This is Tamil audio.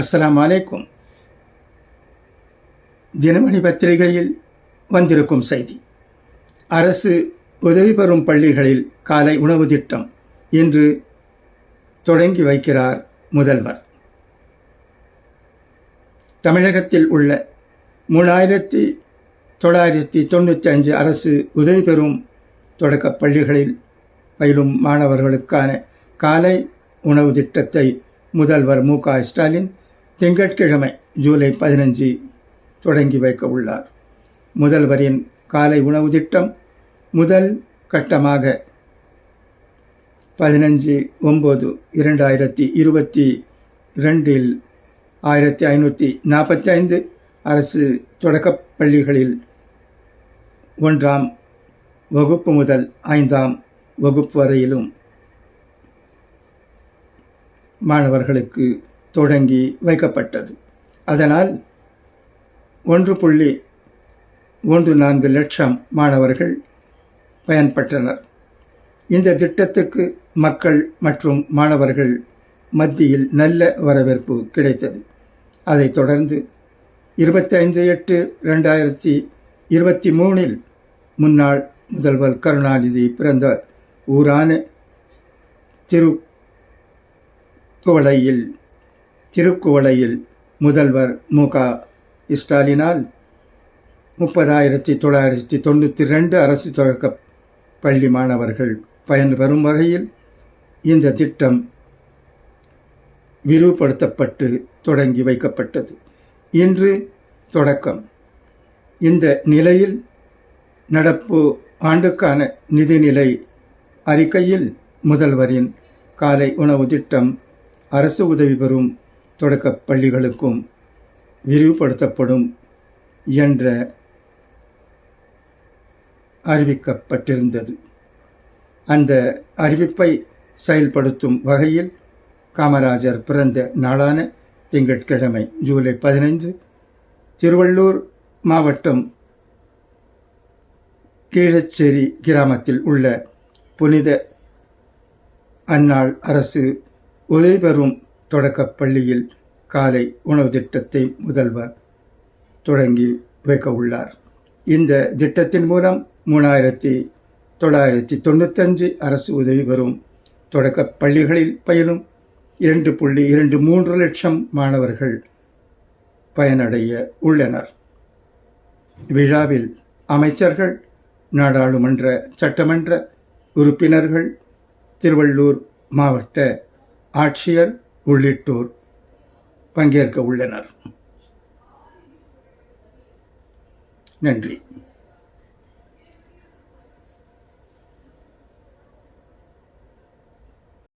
அஸ்லாம் அலைக்கும் தினமணி பத்திரிகையில் வந்திருக்கும் செய்தி. அரசு உதவி பெறும் பள்ளிகளில் காலை உணவு திட்டம் இன்று தொடங்கி வைக்கிறார் முதல்வர். தமிழகத்தில் உள்ள மூணாயிரத்தி தொள்ளாயிரத்தி தொண்ணூற்றி அஞ்சு அரசு உதவி பெறும் தொடக்கப் பள்ளிகளில் பயிலும் மாணவர்களுக்கான காலை உணவு திட்டத்தை முதல்வர் மு க ஸ்டாலின் திங்கட்கிழமை ஜூலை பதினஞ்சு தொடங்கி வைக்க உள்ளார். முதல்வரின் காலை உணவு திட்டம் முதல் கட்டமாக பதினஞ்சு ஒம்பது இரண்டாயிரத்தி இருபத்தி ரெண்டில் ஆயிரத்தி ஐநூற்றி நாற்பத்தி ஐந்து அரசு தொடக்கப் பள்ளிகளில் ஒன்றாம் வகுப்பு முதல் ஐந்தாம் வகுப்பு வரையிலும் மாணவர்களுக்கு தொடங்கி வைக்கப்பட்டது. அதனால் ஒன்று புள்ளி ஒன்று நான்கு லட்சம் மாணவர்கள் பயன்பெற்றனர். இந்த திட்டத்துக்கு மக்கள் மற்றும் மாணவர்கள் மத்தியில் நல்ல வரவேற்பு கிடைத்தது. அதைத் தொடர்ந்து இருபத்தைந்து எட்டு ரெண்டாயிரத்தி இருபத்தி மூணில் முன்னாள் முதல்வர் கருணாநிதி பிறந்த ஊரான திரு குவளையில் திருக்குவளையில் முதல்வர் மு. க. ஸ்டாலினால் முப்பதாயிரத்தி தொள்ளாயிரத்தி தொண்ணூற்றி ரெண்டு அரசு தொடக்க பள்ளி மாணவர்கள் பயன்பெறும் வகையில் இந்த திட்டம் விரிவுபடுத்தப்பட்டு தொடங்கி வைக்கப்பட்டது. இன்று தொடக்கம். இந்த நிலையில் நடப்பு ஆண்டுக்கான நிதிநிலை அறிக்கையில் முதல்வரின் காலை உணவு திட்டம் அரசு உதவி பெறும் தொடக்கப் பள்ளிகளுக்கும் விரிவுபடுத்தப்படும் என்ற அறிவிக்கப்பட்டிருந்தது. அந்த அறிவிப்பை செயல்படுத்தும் வகையில் காமராஜர் பிறந்த நாளான திங்கட்கிழமை ஜூலை பதினைந்து திருவள்ளூர் மாவட்டம் கீழச்சேரி கிராமத்தில் உள்ள புனித அன்னாள் அரசு உதவி பெறும் தொடக்கப்பள்ளியில் காலை உணவு திட்டத்தை முதல்வர் தொடங்கி வைக்க உள்ளார். இந்த திட்டத்தின் மூலம் மூணாயிரத்தி தொள்ளாயிரத்தி தொண்ணூத்தஞ்சு அரசு உதவி பெறும் தொடக்கப் பள்ளிகளில் பயிலும் இரண்டு புள்ளி இரண்டு மூன்று லட்சம் மாணவர்கள் பயனடைய உள்ளனர். விழாவில் அமைச்சர்கள் நாடாளுமன்ற சட்டமன்ற உறுப்பினர்கள் திருவள்ளூர் மாவட்ட ஆட்சியர் உள்ளிட்டோர் பங்கேற்க உள்ளனர். நன்றி.